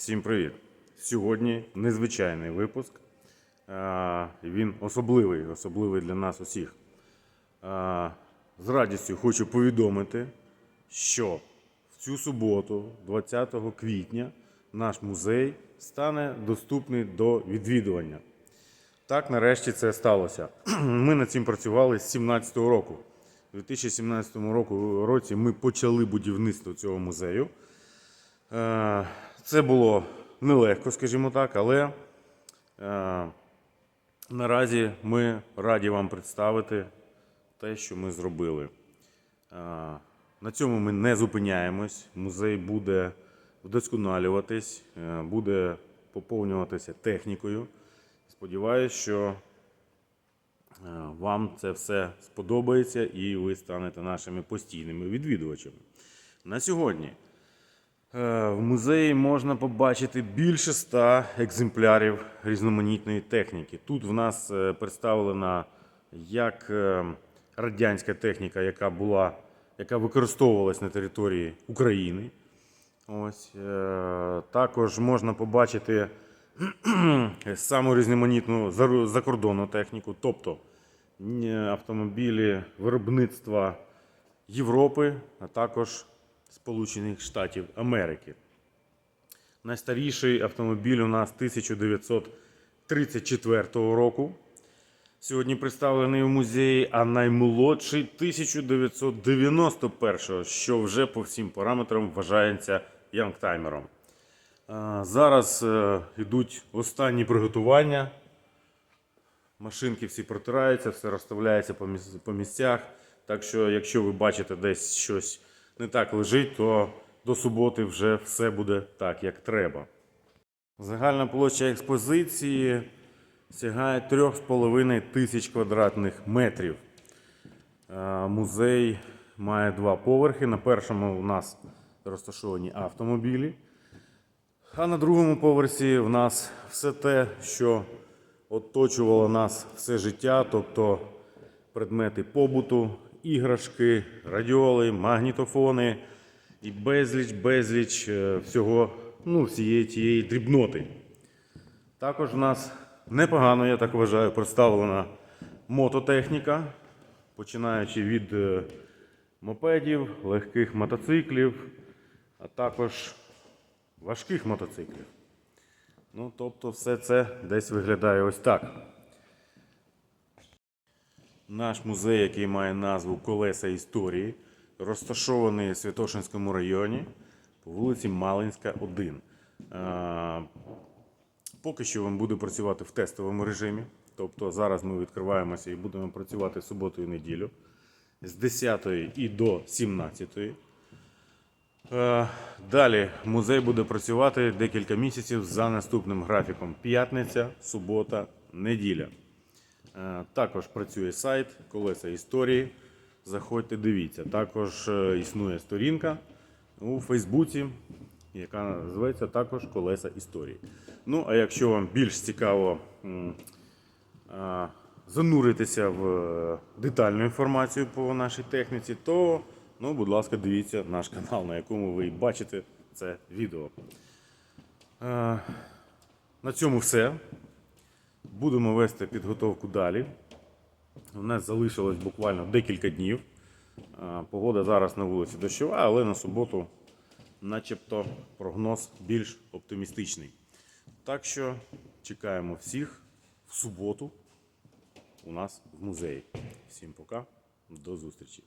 Всім привіт! Сьогодні незвичайний випуск. Він особливий, особливий для нас усіх. З радістю хочу повідомити, що в цю суботу, 20 квітня, наш музей стане доступний до відвідування. Так, нарешті це сталося. Ми над цим працювали з 2017 року. У 2017 році ми почали будівництво цього музею. Це було нелегко, скажімо так, але е, наразі ми раді вам представити те, що ми зробили. Е, На цьому ми не зупиняємось. Музей буде вдосконалюватись, е, буде поповнюватися технікою. Сподіваюсь, що е, вам це все сподобається і ви станете нашими постійними відвідувачами. На сьогодні в музеї можна побачити більше ста екземплярів різноманітної техніки. Тут в нас е, представлена як е, радянська техніка, яка була, яка використовувалась на території України. Ось е, також можна побачити саму різноманітну закордонну техніку, тобто автомобілі виробництва Європи, а також Сполучених Штатів Америки. Найстаріший автомобіль у нас 1934 року. Сьогодні представлений у музеї, а наймолодший 1991, що вже по всім параметрам вважається янгтаймером. Зараз е, йдуть останні приготування. Машинки всі протираються, все розставляється по місцях. Так що, якщо ви бачите десь щось не так лежить, то до суботи вже все буде так, як треба. Загальна площа експозиції сягає 3,5 тисяч квадратних метрів. Е, Музей має два поверхи. На першому у нас розташовані автомобілі. А на другому поверсі в нас все те, що оточувало нас все життя, тобто предмети побуту, іграшки, радіоли, магнітофони і безліч, безліч е, всього, ну, всієї тієї дрібноти. Також в нас непогано, я так вважаю, представлена мототехніка, починаючи від е, мопедів, легких мотоциклів, а також важких мотоциклів. Ну, тобто, все це десь виглядає ось так. Наш музей, який має назву Колеса історії, розташований у Святошинському районі по вулиці Малинська, 1. Е, Поки що він буде працювати в тестовому режимі. Тобто зараз ми відкриваємося і будемо працювати суботу і неділю з 10 і до 17. Е, Далі музей буде працювати декілька місяців за наступним графіком: п'ятниця, субота, неділя. Е, Також працює сайт Колеса історії. Заходьте, дивіться. Також е, існує сторінка у Фейсбуці, яка називається також Колеса історії. Ну, а якщо вам більш цікаво зануритися в е, детальну інформацію по нашій техніці, то, ну, будь ласка, дивіться наш канал, на якому ви бачите це відео. Е, На цьому все. Будемо вести підготовку далі. У нас залишилось буквально декілька днів. Погода зараз на вулиці дощова, але на суботу, начебто, прогноз більш оптимістичний. Так що чекаємо всіх в суботу у нас в музеї. Всім пока, до зустрічі!